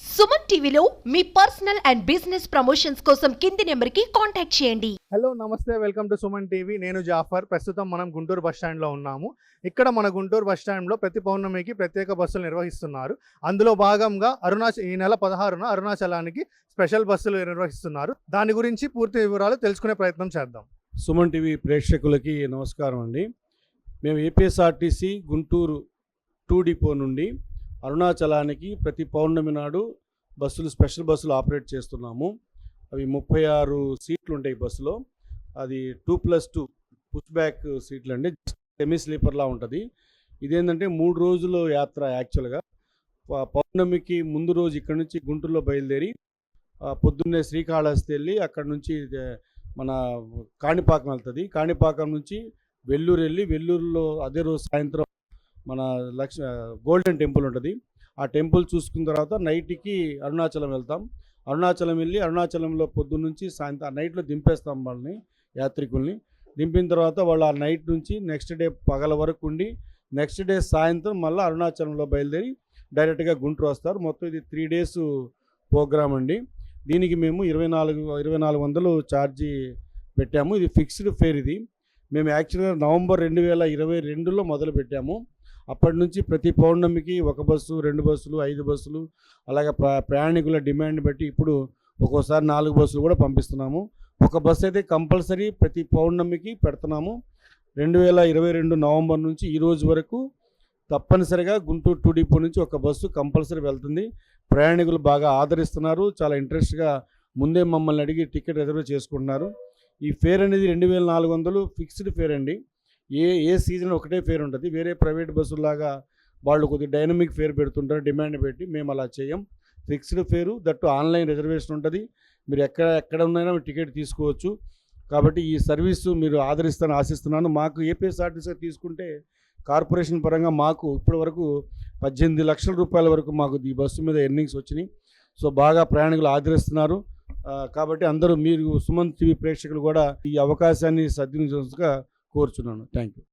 సుమన్ టీవీలో మీ personal and business promotions కోసం కింది నెంబర్కి కాంటాక్ట్ చేయండి. హలో నమస్తే వెల్కమ్ టు సుమన్ టీవీ. నేను జాఫర్. ప్రస్తుతం మనం గుంటూరు బస్ స్టాండ్లో ఉన్నాము. ఇక్కడ మన గుంటూరు బస్ స్టాండ్లో ప్రతి పౌర్ణమికి ప్రత్యేక బస్సులు నిర్వహిస్తున్నారు. అందులో భాగంగా అరుణాచల్ ఈ నెల పదహారున అరుణాచలానికి స్పెషల్ బస్సులు నిర్వహిస్తున్నారు. దాని గురించి పూర్తి వివరాలు తెలుసుకునే ప్రయత్నం చేద్దాం. సుమన్ టీవీ ప్రేక్షకులకి నమస్కారం అండి. మేము ఏపీఎస్ఆర్టీసీ గుంటూరు టూ డిపో నుండి అరుణాచలానికి ప్రతి పౌర్ణమి నాడు బస్సులు స్పెషల్ బస్సులు ఆపరేట్ చేస్తున్నాము. అవి ముప్పై ఆరు సీట్లు ఉంటాయి బస్సులో. అది two plus two push back సీట్లు అండి సెమీ స్లీపర్లా ఉంటుంది. ఇదేంటంటే మూడు రోజుల యాత్ర యాక్చువల్గా. పౌర్ణమికి ముందు రోజు ఇక్కడ నుంచి గుంటూరులో బయలుదేరి పొద్దున్నే శ్రీకాళహస్తి వెళ్ళి అక్కడ నుంచి మన కాణిపాకం వెళ్తుంది. కాణిపాకం నుంచి వెల్లూరు వెళ్ళి వెల్లూరులో అదే రోజు సాయంత్రం మన లక్ష గోల్డెన్ టెంపుల్ ఉంటుంది. ఆ టెంపుల్ చూసుకున్న తర్వాత నైట్కి అరుణాచలం వెళ్తాం. అరుణాచలం వెళ్ళి అరుణాచలంలో పొద్దున్నుంచి సాయంత్రం ఆ నైట్లో దింపేస్తాం వాళ్ళని యాత్రికుల్ని. దింపిన తర్వాత వాళ్ళు ఆ నైట్ నుంచి నెక్స్ట్ డే పగల వరకు ఉండి నెక్స్ట్ డే సాయంత్రం మళ్ళీ అరుణాచలంలో బయలుదేరి డైరెక్ట్గా గుంటూరు వస్తారు. మొత్తం ఇది త్రీ డేస్ ప్రోగ్రామ్ అండి. దీనికి మేము ఇరవై నాలుగు ఇరవై నాలుగు వందలు ఛార్జీ పెట్టాము. ఇది ఫిక్స్డ్ ఫేర్ ఇది. మేము యాక్చువల్గా నవంబర్ రెండు వేల ఇరవై రెండులో మొదలు పెట్టాము అప్పటి నుంచి ప్రతి పౌర్ణమికి ఒక బస్సు రెండు బస్సులు ఐదు బస్సులు అలాగే ప్ర ప్రయాణికుల డిమాండ్ బట్టి ఇప్పుడు ఒక్కోసారి నాలుగు బస్సులు కూడా పంపిస్తున్నాము. ఒక బస్సు అయితే కంపల్సరీ ప్రతి పౌర్ణమికి పెడుతున్నాము. రెండు వేల ఇరవై రెండు నవంబర్ నుంచి ఈ రోజు వరకు తప్పనిసరిగా గుంటూరు టూ డిపో నుంచి ఒక బస్సు కంపల్సరీ వెళ్తుంది. ప్రయాణికులు బాగా ఆదరిస్తున్నారు. చాలా ఇంట్రెస్ట్గా ముందే మమ్మల్ని అడిగి టికెట్ రిజర్వ్ చేసుకుంటున్నారు. ఈ ఫేర్ అనేది రెండు వేల నాలుగు వందలు ఫిక్స్డ్ ఫేర్ అండి. ఏ ఏ సీజన్ ఒకటే ఫేర్ ఉంటుంది. వేరే ప్రైవేట్ బస్సులాగా వాళ్ళు కొద్దిగా డైనమిక్ ఫేర్ పెడుతుంటారు డిమాండ్ పెట్టి మేము అలా చేయం. Fixed fare that online reservation ఉంటుంది. మీరు ఎక్కడ ఎక్కడ ఉన్నైనా టికెట్ తీసుకోవచ్చు. కాబట్టి ఈ సర్వీసు మీరు ఆదరిస్తాను ఆశిస్తున్నాను. మాకు ఏపీఎస్ఆర్టీసీ తీసుకుంటే కార్పొరేషన్ పరంగా మాకు ఇప్పటి వరకు పద్దెనిమిది లక్షల రూపాయల వరకు మాకు ఈ బస్సు మీద ఎర్నింగ్స్ వచ్చినాయి. సో బాగా ప్రయాణికులు ఆదరిస్తున్నారు. కాబట్టి అందరూ మీరు సుమన్ టీవీ ప్రేక్షకులు కూడా ఈ అవకాశాన్ని సద్వినియోగంగా కోరుచున్నాను. Thank you